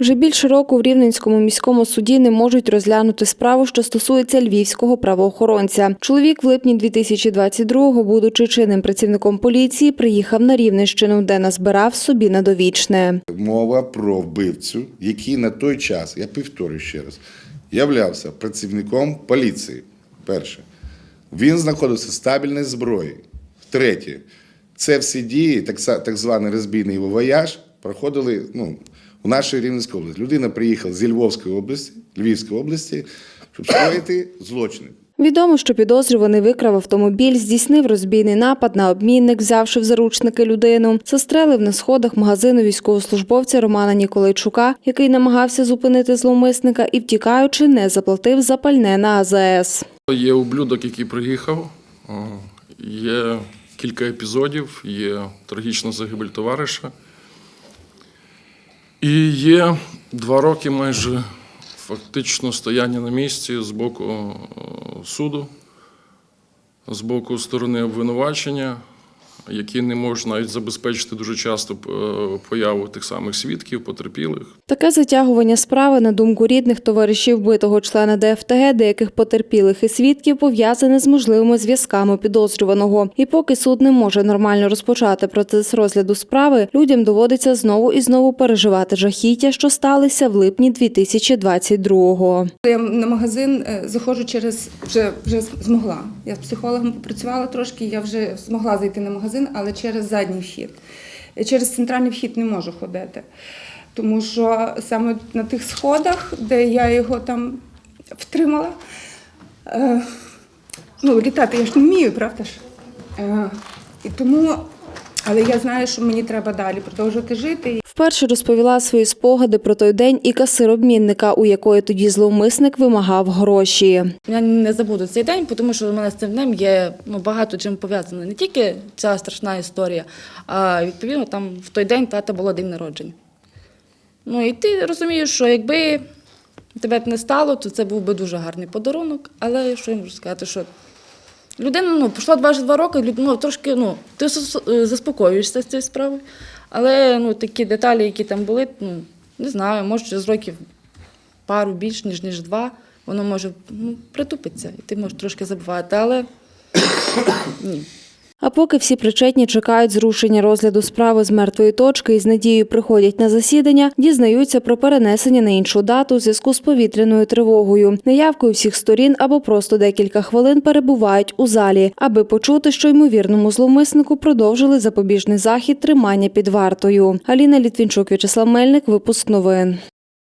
Вже більше року в Рівненському міському суді не можуть розглянути справу, що стосується львівського правоохоронця. Чоловік в липні 2022-го, будучи чинним працівником поліції, приїхав на Рівненщину, де назбирав собі на довічне. Мова про вбивцю, який на той час, я повторюю ще раз, являвся працівником поліції. Перше, він знаходився в стабільній зброї. Третє, це всі дії, так званий розбійний вояж, проходили ну, у нашій Рівненській області. Людина приїхала зі Львовської області, Львівської області, щоб скоїти злочини. Відомо, що підозрюваний викрав автомобіль, здійснив розбійний напад на обмінник, взявши в заручники людину, застрелив на сходах магазину військовослужбовця Романа Ніколайчука, який намагався зупинити зловмисника і, втікаючи, не заплатив за пальне на АЗС. Є ублюдок, який приїхав, є кілька епізодів, є трагічна загибель товариша. І є два роки майже фактично стояння на місці з боку суду, з боку сторони обвинувачення, які не можуть навіть забезпечити дуже часто е, появу тих самих свідків, потерпілих. Таке затягування справи, на думку рідних товаришів вбитого члена ДФТГ, деяких потерпілих і свідків, пов'язане з можливими зв'язками підозрюваного. І поки суд не може нормально розпочати процес розгляду справи, людям доводиться знову і знову переживати жахіття, що сталися в липні 2022-го. Я на магазин е, заходжу через вже вже змогла. Я з психологом попрацювала трошки, я вже змогла зайти на магазин, але через задній вхід. Через центральний вхід не можу ходити. Тому що саме на тих сходах, де я його там втримала, е, ну, літати я ж не вмію, правда ж? Е, і тому, але я знаю, що мені треба далі продовжувати жити. Вперше розповіла свої спогади про той день і касир обмінника, у якої тоді зловмисник вимагав гроші. Я не забуду цей день, тому що у мене з цим днем є ну, багато чим пов'язано. Не тільки ця страшна історія, а відповідно там в той день тата було день народження. Ну і ти розумієш, що якби тебе б не стало, то це був би дуже гарний подарунок. Але що я можу сказати, що людина ну, пройшло 22 роки, ну, трошки ну, ти заспокоюєшся з цією справою. Але ну, такі деталі, які там були, ну, не знаю, може з років пару більш, ніж ніж два, воно може ну, притупитися, і ти можеш трошки забувати, але ні. А поки всі причетні чекають зрушення розгляду справи з мертвої точки і з надією приходять на засідання, дізнаються про перенесення на іншу дату у зв'язку з повітряною тривогою, неявкою всіх сторін або просто декілька хвилин перебувають у залі, аби почути, що ймовірному зловмиснику продовжили запобіжний захід тримання під вартою. Аліна Літвінчук, В'ячеслав Мельник, випуск новин.